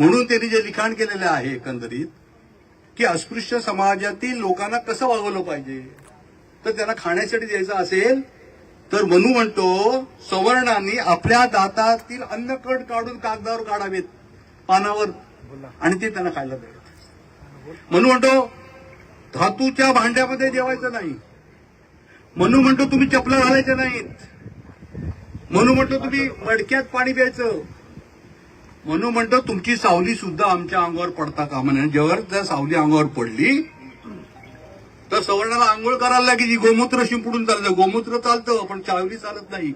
म्हणून त्यांनी जे लिखाण केलेलं आहे एकंदरीत की अस्पृश्य समाजातील लोकांना कसं वागवलं पाहिजे? तर त्यांना खाण्यासाठी द्यायचं असेल तर मनू म्हणतो सवर्णांनी आपल्या दातातील अन्नकट काढून कागदावर काढावेत पानावर आणि ते त्यांना खायला द्यावेत. मनू म्हणतो धातूच्या भांड्यामध्ये जेवायचं नाही. मनू म्हणतो तुम्ही चपला घालायच्या नाहीत. म्हणून म्हणतो तुम्ही मडक्यात पाणी प्यायचं. म्हणून म्हणतो तुमची सावली सुद्धा आमच्या अंगावर पडता कामा नये. जेव्हा त्या सावली अंगावर पडली तर सवर्णाला आंघोळ करायला लागायची गोमूत्र शिंपडून चालतं. गोमूत्र चालतं पण सावली चालत नाही.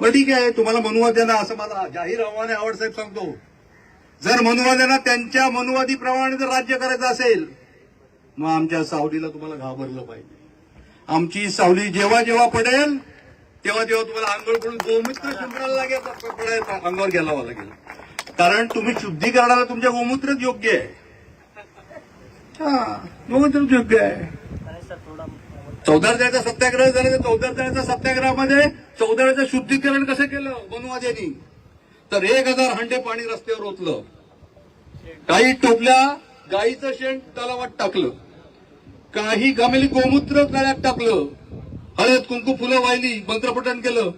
पण ठीक आहे तुम्हाला मनुवाद्यांना असं मला जाहीर आव्हाने आवड साहेब सांगतो. जर मनुवाद्यांना त्यांच्या मनुवादीप्रमाणे जर राज्य करायचं असेल मग आमच्या सावलीला तुम्हाला घाबरलं पाहिजे. आमची सावली जेव्हा जेव्हा पडेल तेव्हा तेव्हा तुम्हाला आंघोळ करून गोमूत्र शिंपडायला लागेल तर अंगावर घ्यायला हो लागेल कारण तुम्ही शुद्धीकरणाला तुमच्या गोमूत्रच योग्य आहे. हा गोमूत्रच योग्य आहे. चौदारचा सत्याग्रह झाला तर चौदारचा सत्याग्रहामध्ये चौदारचं शुद्धीकरण कसं केलं? मनुवाद्यांनी तर एक हजार हंडे पाणी रस्त्यावर ओतलं. काही टोपल्या गाईचं शेण तलावात टाकलं. काही गमेली गोमूत्र तळ्यात टाकलं. हळद कुंकू फुलं वाहिली मंत्रपठण केलं.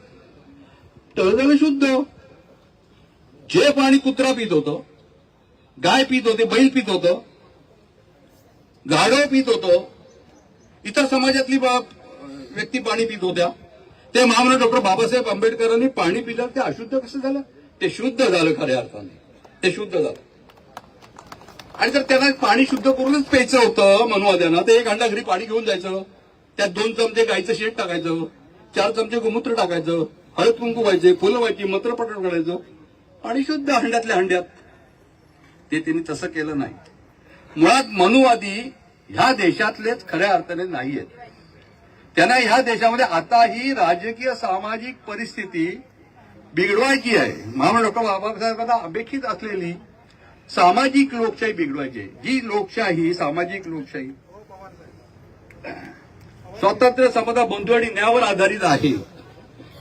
तळजळ शुद्ध. जे पाणी कुत्रा पित होतं. गाय पित होते बैल पित होतं. गाढव पित होतं. इतर समाजातली बा- व्यक्ती पाणी पित होत्या. ते महामना डॉक्टर बाबासाहेब आंबेडकरांनी पाणी पिलं. ते अशुद्ध कसं झालं? ते शुद्ध झालं खऱ्या अर्थाने. ते शुद्ध झालं. आणि जर त्यांना पाणी शुद्ध करूनच प्यायचं होतं मनुवाद्यांना ते एक अंडा घरी पाणी घेऊन जायचं. त्यात दोन चमचे गाईचं शेत टाकायचं चार चमचे गोमूत्र टाकायचं हळद कुंकू व्हायचे फुलं व्हायची मंत्रपठण करायचं. आणि शुद्ध हंड्यातल्या हंड्यात. ते त्यांनी तसं केलं नाही. मुळात मनुवादी ह्या देशातलेच खऱ्या अर्थाने नाही आहेत त्यांना ह्या देशामध्ये आताही राजकीय सामाजिक परिस्थिती बिघडवायची आहे. महामंडळ डॉक्टर बाबासाहेबांना अपेक्षित असलेली सामाजिक लोकशाही बिघडवायची आहे. जी लोकशाही सामाजिक लोकशाही. स्वातंत्र्य समता बंधू आणि न्यायावर आधारित आहे.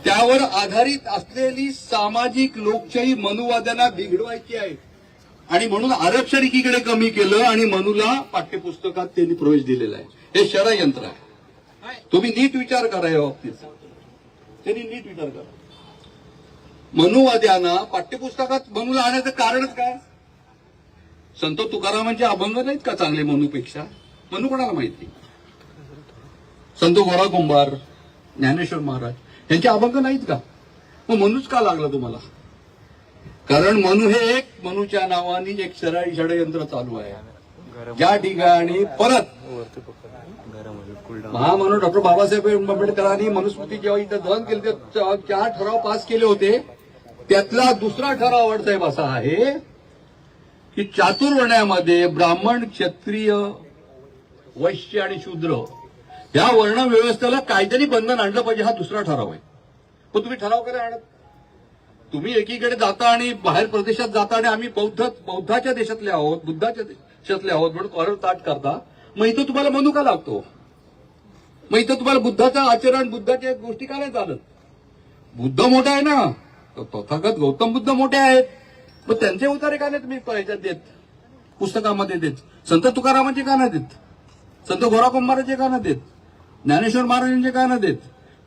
त्यावर आधारित असलेली सामाजिक लोकशाही मनुवाद्यांना बिघडवायची आहे. आणि म्हणून आरक्षण एकीकडे कमी केलं आणि मनूला पाठ्यपुस्तकात त्यांनी प्रवेश दिलेला आहे. हे षडयंत्र आहे. तुम्ही नीट विचार करा या बाबतीत. त्यांनी नीट विचार करा. मनुवाद्यांना पाठ्यपुस्तकात मनूला आणायचं कारणच काय? संत तुकारामांचे अभंग नाहीत का चांगले मनूपेक्षा? मनू कोणाला माहिती? संत गोरा कुंभार ज्ञानेश्वर महाराज यांचे अभंग नाहीत का? मग मनूच का लागला तुम्हाला? कारण मनू हे एक मनूच्या नावाने एक शराळी षडयंत्र चालू आहे. ज्या ठिकाणी परत महामनू डॉक्टर बाबासाहेब आंबेडकरांनी मनुस्मृती जेव्हा इथं दहन केले चार ठराव पास केले होते त्यातला दुसरा ठराव साहेब असा आहे की चातुर्वण्यामध्ये ब्राह्मण क्षत्रिय वैश्य आणि शूद्र या वर्ण व्यवस्थेला कायद्याने बंधन आणलं पाहिजे हा दुसरा ठराव आहे. पण तुम्ही ठराव करा आणत तुम्ही एकीकडे जाता आणि बाहेर प्रदेशात जाता आणि आम्ही बौद्ध बौद्धाच्या देशातले आहोत बुद्धाच्या देशातले आहोत म्हणून कॉरल ताट करता. मग इथं तुम्हाला मनुका लागतो. मग इथं तुम्हाला बुद्धाचं आचरण बुद्धाच्या गोष्टी काय नाही चालत. बुद्ध मोठा आहे ना? तर तथागत गौतम बुद्ध मोठे आहेत. मग त्यांचे उतारे का नाही तुम्ही याच्यात देत? पुस्तकामध्ये देत. संत तुकारामाचे का नाही देत? संत गोरा कुंभाराचे का नाही देत? ज्ञानेश्वर महाराजांचे का ना देत.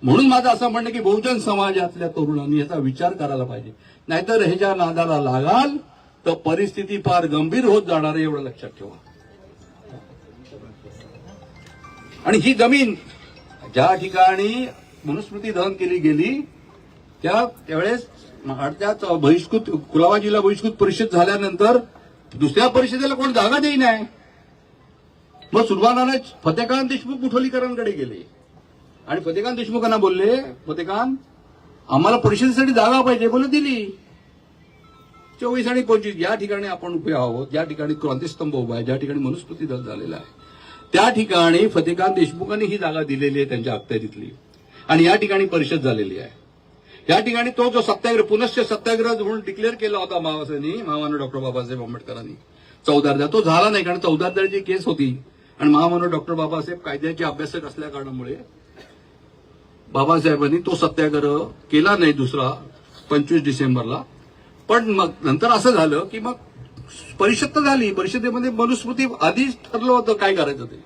म्हणून माझं असं म्हणणं की बहुजन समाजातल्या तरुणांनी याचा विचार करायला पाहिजे. नाहीतर ह्याच्या नादाला लागाल तर परिस्थिती फार गंभीर होत जाणार आहे एवढं लक्षात ठेवा. आणि ही जमीन ज्या ठिकाणी मनुस्मृती दहन केली गेली त्या त्यावेळेस महाडच्याच बहिष्कृत कुलाबा जिल्हा बहिष्कृत परिषद झाल्यानंतर दुसऱ्या परिषदेला कोण जागा देई नाही मग सुरुवाताने फतेकांत देशमुख मुठोलीकरांकडे गेले. आणि फतेकांत देशमुखांना बोलले फतेकांत आम्हाला परिषदेसाठी जागा पाहिजे बोल दिली. चोवीस आणि पंचवीस या ठिकाणी आपण उभे आहोत ज्या ठिकाणी क्रांतीस्तंभ उभा आहे ज्या ठिकाणी मनुस्मृती दल झालेला आहे. त्या ठिकाणी फतेकांत देशमुखांनी ही जागा दिलेली आहे त्यांच्या अखत्यारीतली. आणि या ठिकाणी परिषद झालेली आहे. या ठिकाणी तो जो सत्याग्रह पुनश्च सत्याग्रह म्हणून डिक्लेअर केला होता मावासांनी महामानव डॉक्टर बाबासाहेब आंबेडकरांनी. चौदारदार तो झाला नाही कारण चौदारदारची केस होती आणि महामानव डॉक्टर बाबासाहेब कायद्याचे अभ्यासक असल्या कारणामुळे बाबासाहेबांनी तो सत्याग्रह केला नाही दुसरा पंचवीस डिसेंबरला. पण मग नंतर असं झालं की मग परिषद तर झाली. परिषदेमध्ये मनुस्मृती आधीच ठरलं होतं काय करायचं ते.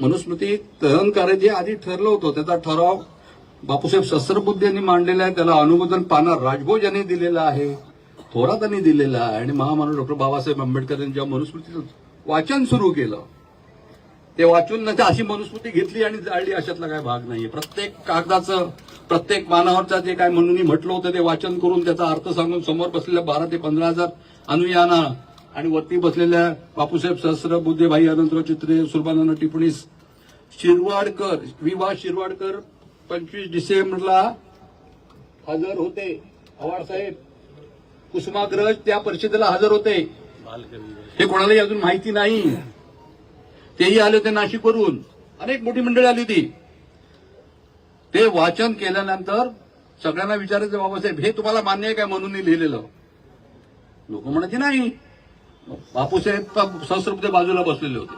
मनुस्मृती दहन करायचे आधी ठरलं होतं त्याचा ठराव बापूसाहेब शस्त्रबुद्धी यांनी मांडलेला आहे. त्याला अनुमोदन पाना राजभोज यांनी दिलेला आहे. थोरात यांनी दिलेला आहे. आणि महामानव डॉक्टर बाबासाहेब आंबेडकर यांनी जेव्हा मनुस्मृतीचं वाचन सुरू केलं. ते वाचून नंतर अशी मनुस्मृती घेतली आणि जाळली अशातला काय भाग नाहीये. प्रत्येक कागदाचं प्रत्येक मानावरचं जे काय म्हणून म्हटलं होतं ते वाचन करून त्याचा अर्थ सांगून समोर बसलेल्या बारा ते पंधरा हजार अनुयाना आणि वरती बसलेल्या बापूसाहेब सहस्र बुद्धेभाई अनंतराव चित्रे सुरबानंद टिपणीस शिरवाडकर विवा शिरवाडकर पंचवीस डिसेंबरला हजर होते. पवारसाहेब कुसुमाग्रज त्या परिषदेला हजर होते. हे कोणालाही अजून माहिती नाही. तेही आले होते नाशिकवरून. अनेक मोठी मंडळी आली होती. ते वाचन केल्यानंतर सगळ्यांना विचारायचं बाबासाहेब हे तुम्हाला मान्य आहे काय म्हणून लिहिलेलं. लोक म्हणायचे नाही. बापूसाहेब संस्कृती बाजूला बसलेले होते.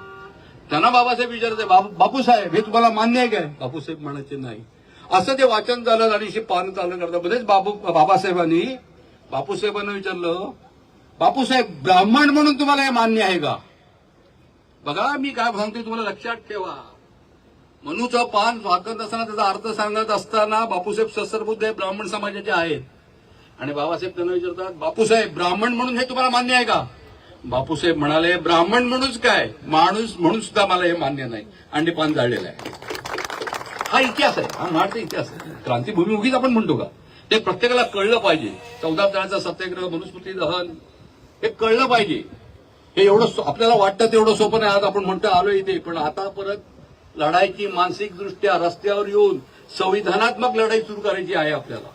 त्यांना बाबासाहेब विचारायचे बापूसाहेब हे तुम्हाला मान्य आहे काय बापूसाहेब म्हणायचे नाही. असं ते वाचन झालं आणि हे पान चालू करता मध्येच बाबू बाबासाहेबांनी बापूसाहेबांना विचारलं बापूसाहेब ब्राह्मण म्हणून तुम्हाला हे मान्य आहे का? बघा मी काय सांगतोय तुम्हाला लक्षात ठेवा. मनूचं पान वाकत असताना त्याचा अर्थ सांगत असताना बापूसाहेब शस्त्रबुद्ध हे ब्राह्मण समाजाचे आहेत. आणि बाबासाहेब त्यांना विचारतात बापूसाहेब ब्राह्मण म्हणून हे तुम्हाला मान्य आहे का? बापूसाहेब म्हणाले ब्राह्मण म्हणूनच काय? माणूस म्हणून सुद्धा मला हे मान्य नाही. अंडी पान जाळलेलं आहे. हा इतिहास आहे. हा नाटचा इतिहास आहे. क्रांतीभूमी उगीच आपण म्हणतो का? ते प्रत्येकाला कळलं पाहिजे. चौदा तळाचा सत्याग्रह मनुस्मृती दहन हे कळलं पाहिजे. हे एवढं आपल्याला वाटतं तेवढं सोपं नाही. आज आपण म्हणतो आलो इथे. पण आता परत लढायची मानसिक दृष्ट्या रस्त्यावर येऊन संविधानात्मक लढाई सुरू करायची आहे आपल्याला.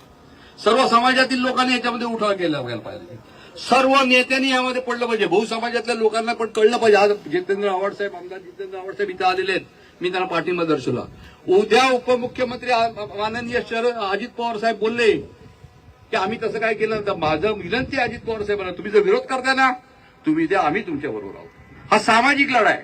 सर्व समाजातील लोकांनी याच्यामध्ये उठाव केला पाहिजे. सर्व नेत्यांनी यामध्ये पडलं पाहिजे. बहुसमाजातल्या लोकांना पण कळलं पाहिजे. आज जितेंद्र आव्हाड साहेब आमदार जितेंद्र आव्हाड साहेब इथे आलेले आहेत. मी त्यांना पाठिंबा दर्शवला. उद्या उपमुख्यमंत्री माननीय शरद अजित पवार साहेब बोलले की आम्ही तसं काय केलं? तर माझं विनंती अजित पवार साहेबांना तुम्ही जर विरोध करता ना तुम्ही द्या आम्ही तुमच्या बरोबर आहोत. हा सामाजिक लढा आहे.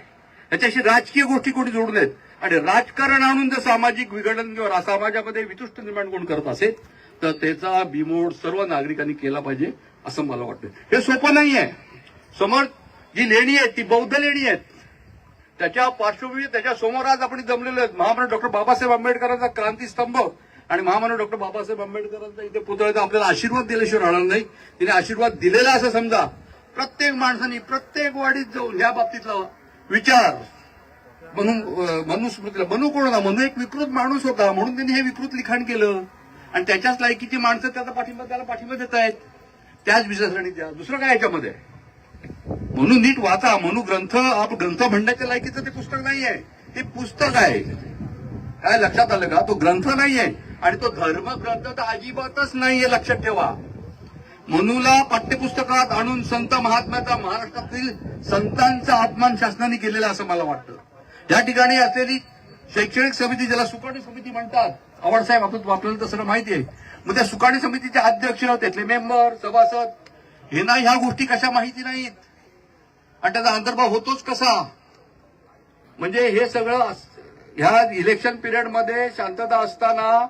याच्याशी राजकीय गोष्टी कोणी जोडून नयेत. आणि राजकारण आणून जर सामाजिक विघटन किंवा समाजामध्ये वितुष्ट निर्माण कोण करत असेल तर त्याचा बिमोड सर्व नागरिकांनी केला पाहिजे असं मला वाटतं. हे सोपं नाही आहे. समोर जी लेणी आहेत ती बौद्ध लेणी आहेत. त्याच्या पार्श्वभूमी त्याच्यासमोर आज आपण जमलेलो आहेत. महामानव डॉक्टर बाबासाहेब आंबेडकरांचा क्रांतीस्तंभ. आणि महामानव डॉक्टर बाबासाहेब आंबेडकरांचा इथे पुतळ्याचा आपल्याला आशीर्वाद दिल्याशिवाय राहणार नाही. तिने आशीर्वाद दिलेला असं समजा. प्रत्येक माणसाने प्रत्येक वाडीत जाऊन या बाबतीतला विचार म्हणून मनुस्मृतीला मनू कोण होता? मनू एक विकृत माणूस होता. म्हणून त्यांनी हे विकृत लिखाण केलं. आणि त्याच्याच लायकीची माणसं त्याचा पाठिंबा त्याला पाठिंबा देत आहेत. त्याच विचारसरणीच्या दुसरं काय याच्यामध्ये? म्हणून नीट वाचा. म्हणू ग्रंथ आप ग्रंथ म्हणण्याच्या लायकीचं ते पुस्तक नाही आहे ते पुस्तक आहे. काय लक्षात आलं का? तो ग्रंथ नाही आहे आणि तो धर्म ग्रंथ तर अजिबातच नाहीये लक्षात ठेवा. मनूला पाठ्यपुस्तकात आणून संत महात्म्याचा महाराष्ट्रातील संतांचा अपमान शासनाने केलेला असं मला वाटतं. या ठिकाणी असलेली शैक्षणिक समिती ज्याला सुकाणी समिती म्हणतात आवडसाहेब आपण आपल्याला तसं माहिती आहे. मग त्या सुकाणी समितीचे अध्यक्ष त्यातले मेंबर सभासद हे ना ह्या गोष्टी कशा माहिती नाहीत? आणि त्याचा अंतर्भाव होतोच कसा? म्हणजे हे सगळं अस- ह्या इलेक्शन पिरियडमध्ये शांतता असताना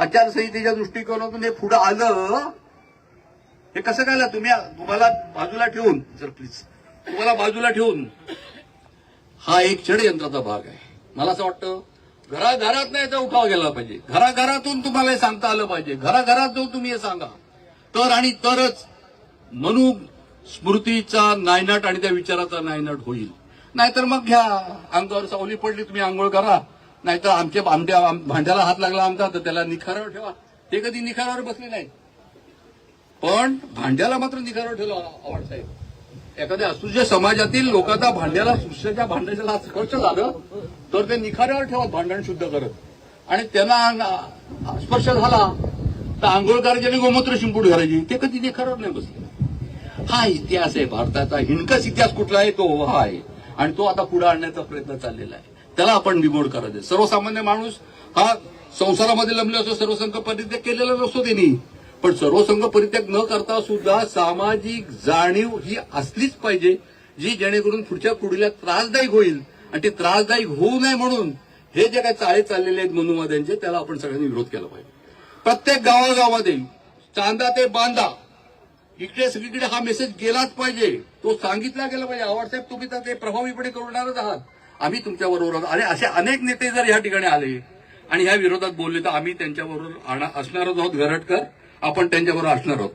आचारसंहितेच्या दृष्टिकोनातून हे पुढं आलं हे कसं काय तुम्ही तुम्हाला बाजूला ठेवून सर प्लीज तुम्हाला बाजूला ठेवून हा एक षडयंत्राचा भाग आहे. मला असं वाटतं घराघरात याचा उठाव गेला पाहिजे. घराघरातून तुम्हाला हे सांगता आलं पाहिजे. घराघरात जाऊन तुम्ही हे सांगा. तर आणि तरच मनू स्मृतीचा नायनाट आणि त्या विचाराचा नायनाट होईल. नाहीतर मग घ्या. अंगावर सावली पडली तुम्ही आंघोळ करा. नाहीतर आमच्या आमच्या भांड्याला हात लागला आमचा तर त्याला निखारावर ठेवा. ते कधी निखारावर बसले नाही पण भांड्याला मात्र निखारावर ठेवला आव्हाड साहेब. एखाद्या असुज्य समाजातील लोकांचा भांड्याला स्पृश्याच्या भांड्याला स्पर्श झालं तर ते निखाऱ्यावर ठेवत भांडण शुद्ध करत. आणि त्यांना स्पर्श झाला तर आंघोळ करायची आणि गोमूत्र शिंपूड घालायची ते कधी निखारावर नाही बसले. हा इतिहास आहे भारताचा हिणकस इतिहास कुठला आहे तो हा आहे. आणि तो आता पुढे आणण्याचा प्रयत्न चाललेला आहे. त्याला आपण बिमोड करायचं सर्वसामान्य माणूस हा संसारामध्ये लंबले असतो सर्वसंघ परित्याग केलेला नसतो त्यांनी. पण सर्वसंघ परित्याग न करता सुद्धा सामाजिक जाणीव ही असलीच पाहिजे जी जेणेकरून पुढच्या पिढीला त्रासदायक होईल. आणि ते त्रासदायक होऊ नये म्हणून हे जे काही चाळे चाललेले आहेत मनुवाद्यांचे त्याला आपण सगळ्यांनी विरोध केला पाहिजे. प्रत्येक गावागावामध्ये चांदा ते बांधा इकडे सगळीकडे हा मेसेज गेलाच पाहिजे. तो सांगितला गेला पाहिजे. आवाडसाहेब तुम्ही तर ते प्रभावीपणे करणारच आहात. आम्ही तुमच्या बरोबर आहोत आणि असे अनेक नेते जर या ठिकाणी आले आणि ह्या विरोधात बोलले तर आम्ही त्यांच्याबरोबर असणारच आहोत घरटकर. आपण त्यांच्याबरोबर असणार आहोत.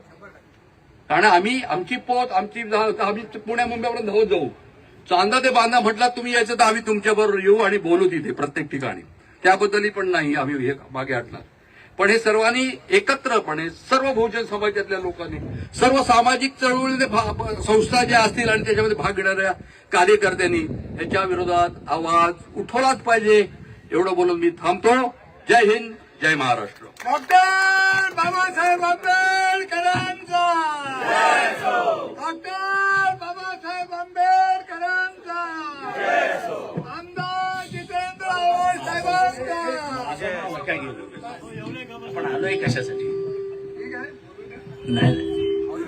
कारण आम्ही आमची पोत आमची आम्ही पुण्या मुंबईपर्यंत धावत हो जाऊ. चांदा ते बांधा म्हटलात तुम्ही यायचं तर आम्ही तुमच्याबरोबर येऊ आणि बोलू तिथे प्रत्येक ठिकाणी. त्याबद्दलही पण नाही आम्ही हे मागे हटणार पण हे सर्वांनी एकत्रपणे सर्व बहुजन समाजातल्या लोकांनी सर्व सामाजिक चळवळीने भा- संस्था ज्या असतील आणि त्याच्यामध्ये भाग घेणाऱ्या कार्यकर्त्यांनी याच्या विरोधात आवाज उठवलाच पाहिजे. एवढं बोलून मी थांबतो. जय हिंद जय महाराष्ट्र. डॉक्टर बाबासाहेब आंबेडकरांचा! डॉक्टर बाबासाहेब आंबेडकरांचा! आमदार जितेंद्र आव्हाड साहेबांचा! आपण आलोय कशासाठी? नाही. नाही.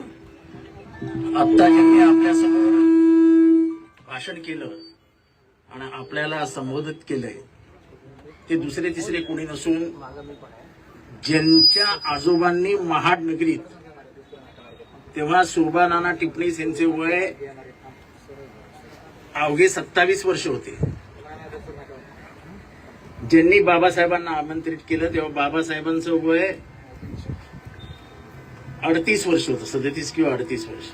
आता ज्यांनी आपल्यासमोर भाषण केलं आणि आपल्याला संबोधित केलंय. ते दुसरे तिसरे कोणी नसून ज्यांच्या आजोबांनी महाड नगरीत तेव्हा सुरबा नाना टिपणीस यांचे वय अवघे सत्तावीस वर्ष होते. ज्यांनी बाबासाहेबांना आमंत्रित केलं तेव्हा बाबासाहेबांचं वय अडतीस वर्ष होतं सदतीस किंवा अडतीस वर्ष.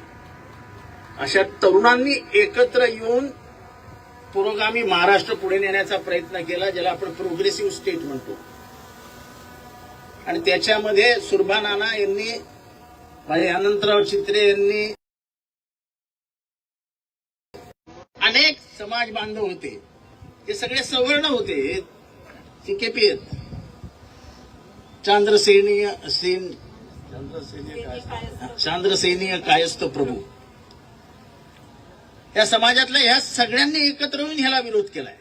अशा तरुणांनी एकत्र येऊन पुरोगामी महाराष्ट्र पुढे नेण्याचा प्रयत्न केला ज्याला आपण प्रोग्रेसिव्ह स्टेट म्हणतो. आणि त्याच्यामध्ये सुरभा नाना यांनी भाई अनंतराव चित्रे यांनी अनेक समाज बांधव होते. ते सगळे सवर्ण होते. सीकेपी आहेत. चांद्रसेनीय सेन चांद्रसेनीय कायस्थ प्रभू? या समाजातल्या ह्या सगळ्यांनी एकत्र येऊन ह्याला विरोध केलाय.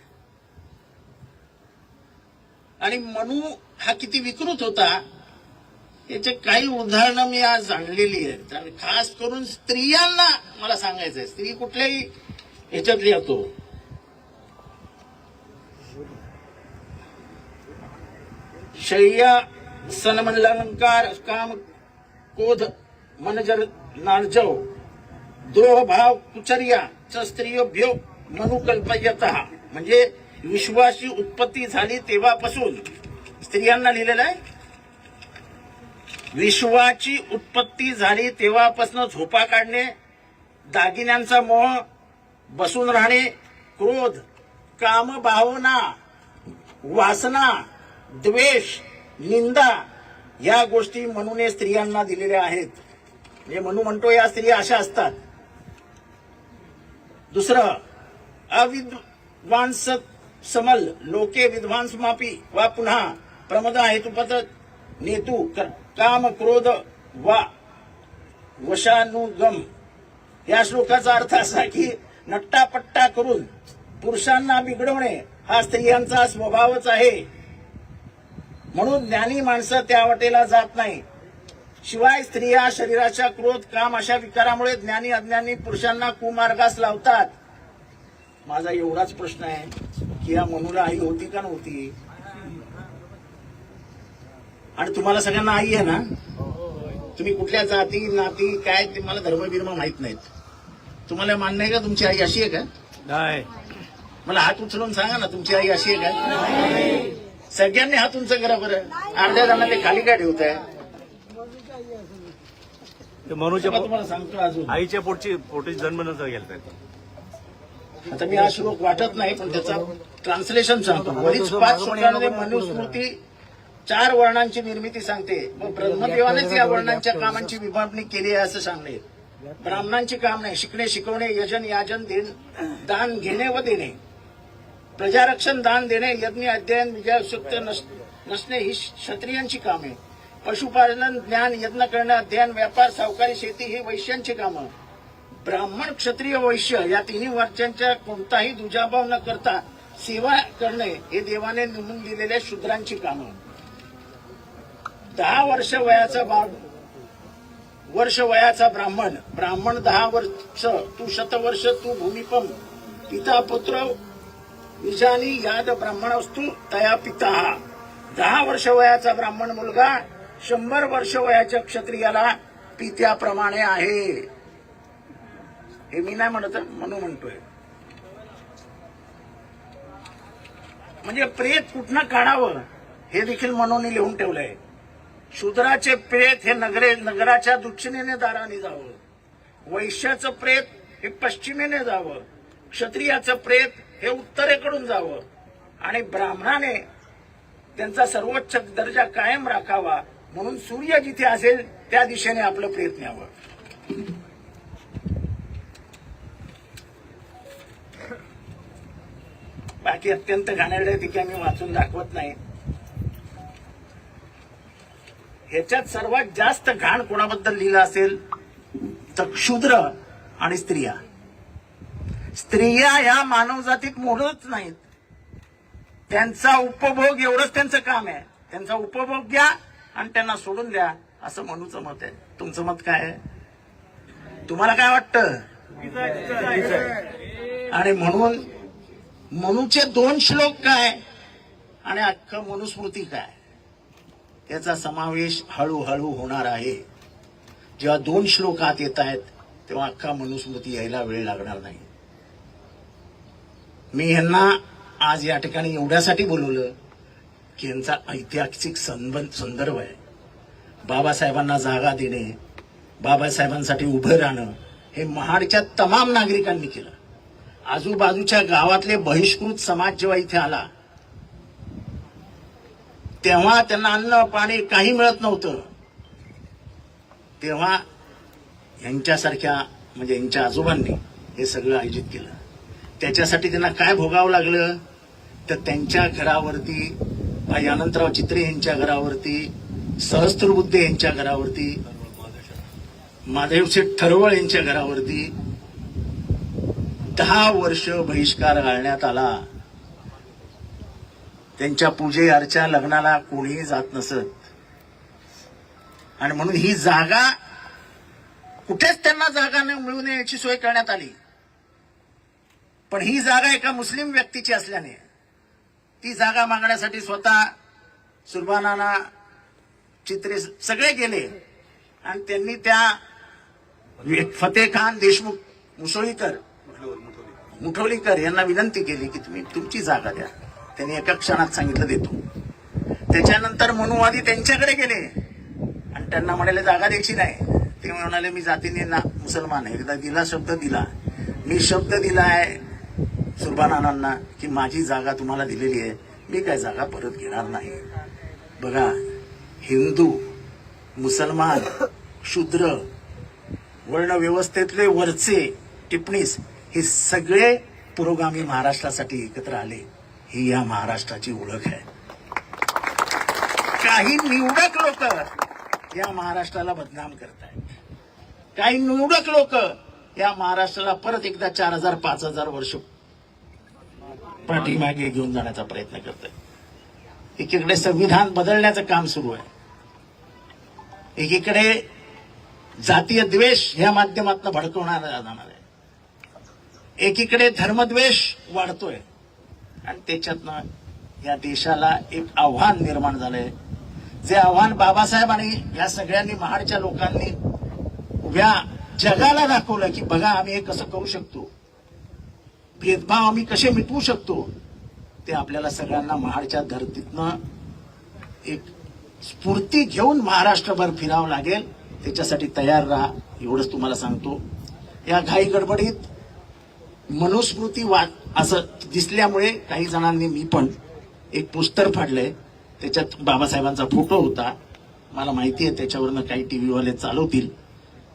आणि मनू हा किती विकृत होता याचे काही उदाहरणं मी आज आणलेली आहेत. आणि खास करून स्त्रियांना मला सांगायचंय. स्त्री कुठल्याही ह्याच्यातली येतो शय्या सनमनलंकार काम क्रोध मनजर नार्जव द्रोह भाव कुचर्या च स्त्रियोभ्यो मनुकल्पयत. म्हणजे विश्वाची उत्पत्ती झाली तेव्हापासून. स्त्रियांना लिहिलेलं आहे. विश्वाची उत्पत्ती झाली तेव्हापासून झोपा काढणे दागिन्यांचा मोह बसून राहणे क्रोध काम भावना वासना द्वेष निंदा या गोष्टी मनूने स्त्रियांना दिलेल्या आहेत. म्हणजे मनू म्हणतो या स्त्रिया अशा असतात. दुसरं अविद्वांस समल लोके विद्वांस मापी वा पुन्हा प्रमदा हेतुपत नेतू काम क्रोध वा वशानुगम. या श्लोकाचा अर्थ असा की नट्टापट्टा करून पुरुषांना बिघडवणे हा स्त्रियांचा स्वभावच आहे. म्हणून ज्ञानी माणसं त्या वाटेला जात नाही. शिवाय स्त्रिया शरीराच्या क्रोध काम अशा विकारामुळे ज्ञानी अज्ञानी पुरुषांना कुमार्गास लावतात. माझा एवढाच प्रश्न आहे की या मनुला आई होती का नव्हती? आणि तुम्हाला सगळ्यांना आई आहे ना? तुम्ही कुठल्या जाती नाती काय ते मला धर्मबिर्म माहीत नाहीत. तुम्हाला मान्य आहे का तुमची आई अशी आहे का? नाही. मला हात उचलून सांगा ना तुमची आई अशी आहे का? सगळ्यांनी हात उंच करा बरं. अर्ध्या जणांनी खाली काय ठेवताय? ते मनूच्या तुम्हाला सांगतो अजून. आईच्या पोटची पोटी जन्म नंतर गेलता. आता मी हा श्लोक वाटत नाही पण त्याचा ट्रान्सलेशन सांगतो. वरीच पाच सूत्रांमध्ये मनुस्मृती चार वर्णांची निर्मिती सांगते. मग ब्रह्मदेवानेच या वर्णांच्या कामांची विभागणी केली आहे असं सांगणे ब्राह्मणांची काम नाही. शिकणे शिकवणे यजन याजन देण दान घेणे व देणे. प्रजारक्षण दान देणे यज्ञ अध्ययन विजयासुक्त नसणे ही क्षत्रियांची कामे. पशुपालन ज्ञान यज्ञ करणे अध्ययन व्यापार सावकारी शेती ही वैश्यांची कामं. ब्राह्मण क्षत्रिय वैश्य या तिन्ही वर्षांच्या कोणताही दुजाभाव न करता सेवा करणे हे देवाने नेमून दिलेल्या शूद्रांची कामं. दहा वर्ष वयाचा बाळ वर्ष वयाचा ब्राह्मण ब्राह्मण दहा वर्ष तू शतवर्ष तू भूमिपम पिता पुत्र विजानी याद ब्राह्मणस्तू तया पिता दहा वर्ष वयाचा ब्राह्मण मुलगा शंभर वर्ष वयाच्या क्षत्रियाला पित्याप्रमाणे आहे. हे मी नाही म्हणत म्हणून म्हणतोय. म्हणजे प्रेत कुठनं काढावं हे देखील मनोनी लिहून ठेवलंय. शूद्राचे प्रेत हे नगरे नगराच्या दक्षिणेने दाराने जावं. वैश्याचं प्रेत हे पश्चिमेने जावं. क्षत्रियाचं प्रेत हे उत्तरेकडून जावं. आणि ब्राह्मणाने त्यांचा सर्वोच्च दर्जा कायम राखावा म्हणून सूर्य जिथे असेल त्या दिशेने आपलं प्रयत्न यावं. बाकी अत्यंत घाणेरडे तिथे मी वाचून दाखवत नाही. ह्याच्यात सर्वात जास्त घाण कोणाबद्दल लिहिलं असेल? तर क्षुद्र आणि स्त्रिया. स्त्रिया ह्या मानवजातीत मोडत नाहीत. त्यांचा उपभोग एवढंच त्यांचं काम आहे. त्यांचा उपभोग घ्या आणि त्यांना सोडून द्या असं मनूचं मत आहे. तुमचं मत काय आहे? तुम्हाला काय वाटतं? आणि म्हणून मनूचे दोन श्लोक काय? आणि अख्खं मनुस्मृती काय? याचा समावेश हळूहळू होणार आहे. जेव्हा दोन श्लोक आत येत आहेत तेव्हा अख्खा मनुस्मृती यायला वेळ लागणार नाही. मी यांना आज या ठिकाणी एवढ्यासाठी बोलवलं की यांचा ऐतिहासिक संबंध संदर्भ आहे. बाबासाहेबांना जागा देणे बाबासाहेबांसाठी उभं राहणं हे महाडच्या तमाम नागरिकांनी केलं. आजूबाजूच्या गावातले बहिष्कृत समाज जेव्हा इथे आला तेव्हा त्यांना अन्न पाणी काही मिळत नव्हतं. तेव्हा यांच्यासारख्या म्हणजे यांच्या आजोबांनी हे सगळं आयोजित केलं. त्याच्यासाठी त्यांना काय भोगावं लागलं? तर त्यांच्या घरावरती भाई अनंतराव चित्रे यांच्या घरावरती सहस्त्रबुद्धे यांच्या घरावरती माधवशेठ ठरवळ यांच्या घरावरती दहा वर्ष बहिष्कार घालण्यात आला. त्यांच्या पूजे अर्चा लग्नाला कोणीही जात नसत. आणि म्हणून ही जागा कुठेच त्यांना जागा न मिळू नये याची सोय करण्यात आली. पण ही जागा एका मुस्लिम व्यक्तीची असल्याने ती जागा मागण्यासाठी स्वतः सुरबानाना चित्रे सगळे गेले आणि त्यांनी त्या फतेह खान देशमुख मुसोळीकर मुठवलीकर यांना विनंती केली की तुम्ही तुमची जागा द्या. त्यांनी एका क्षणात सांगितलं देतो. त्याच्यानंतर मनुवादी त्यांच्याकडे गेले. आणि त्यांना म्हणाले जागा द्यायची नाही. ते म्हणाले मी जातीने ना मुसलमान एकदा दिला शब्द दिला. मी शब्द दिला आहे. सुरबानांना की माझी जागा तुम्हाला दिलेली आहे मी काय जागा परत घेणार नाही. बघा हिंदू मुसलमान शूद्र वर्णव्यवस्थेतले वरचे टिप्पणीस हे सगळे पुरोगामी महाराष्ट्रासाठी एकत्र आले. ही या महाराष्ट्राची ओळख आहे. काही निवडक लोक या महाराष्ट्राला बदनाम करत काही निवडक लोक या महाराष्ट्राला परत एकदा चार हजार पाच हजार वर्ष पाठीमागे घेऊन जाण्याचा प्रयत्न करत आहे एकीकडे संविधान बदलण्याचं काम सुरू आहे. एकीकडे जातीय द्वेष ह्या माध्यमातून भडकवणार जाणार आहे. एकीकडे धर्मद्वेष वाढतोय. आणि त्याच्यातनं या देशाला एक आव्हान निर्माण झालंय. जे आव्हान बाबासाहेब आणि या सगळ्यांनी महाडच्या लोकांनी उभ्या जगाला दाखवलं की बघा आम्ही हे कसं करू शकतो. भेदभाव आम्ही कसे मिटवू शकतो? ते आपल्याला सगळ्यांना महाडच्या धर्तीतनं एक स्फूर्ती घेऊन महाराष्ट्रभर फिरावं लागेल. त्याच्यासाठी तयार राहा. एवढंच तुम्हाला सांगतो. या घाई गडबडीत मनुस्मृती वा असं दिसल्यामुळे काही जणांनी मी पण एक पोस्टर फाडलंय. त्याच्यात बाबासाहेबांचा फोटो होता. मला माहिती आहे त्याच्यावरनं काही टी व्हीवाले चालवतील.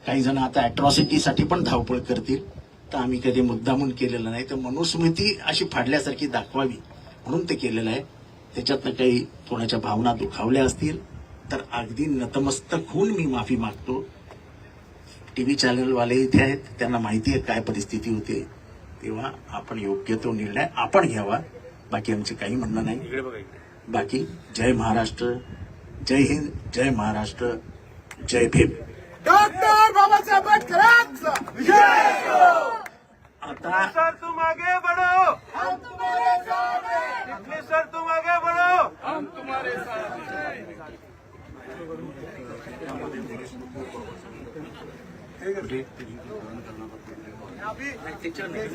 काही जण आता अॅट्रॉसिटीसाठी पण धावपळ करतील. तर आम्ही कधी मुद्दामून केलेलं नाही. तर मनुस्मृती अशी फाडल्यासारखी दाखवावी म्हणून ते केलेलं आहे. त्याच्यातनं काही कोणाच्या भावना दुखावल्या असतील तर अगदी नतमस्तक होऊन मी माफी मागतो. टीव्ही चॅनलवाले इथे आहेत त्यांना माहिती आहे काय परिस्थिती होते. तेव्हा आपण योग्य तो निर्णय आपण घ्यावा. बाकी आमचे काही म्हणणं नाही. इकडे बघा इकडे. बाकी जय महाराष्ट्र. जय हिंद जय महाराष्ट्र. जय भीम. डॉक्टर बाबासाहेब आंबेडकरांचा. आता सर तुम आगे बढ़ो. हम तुम्हारे साथ हैं. इतने सर तुम आगे बढ़ो. हम तुम्हारे साथ हैं.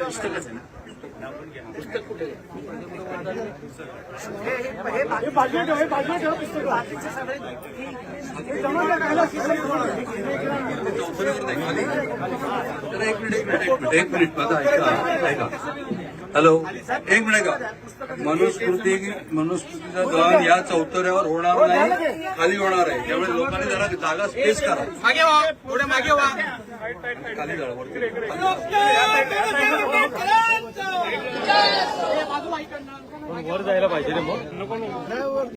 पुस्तकच आहे ना पुस्तक कुठे एक मिनिट एक मिनिट एक मिनिट एक मिनिट माझा ऐका ऐका. हॅलो एक मिनिट का मनुस्मृती मनुस्मृतीचा दहन या चौतऱ्यावर होणार नाही खाली होणार आहे. त्यामुळे लोकांनी जरा जागा स्पेस करा. मागे वा थोडे मागे वा खाली जाणार वरती. वर जायला पाहिजे रे मग.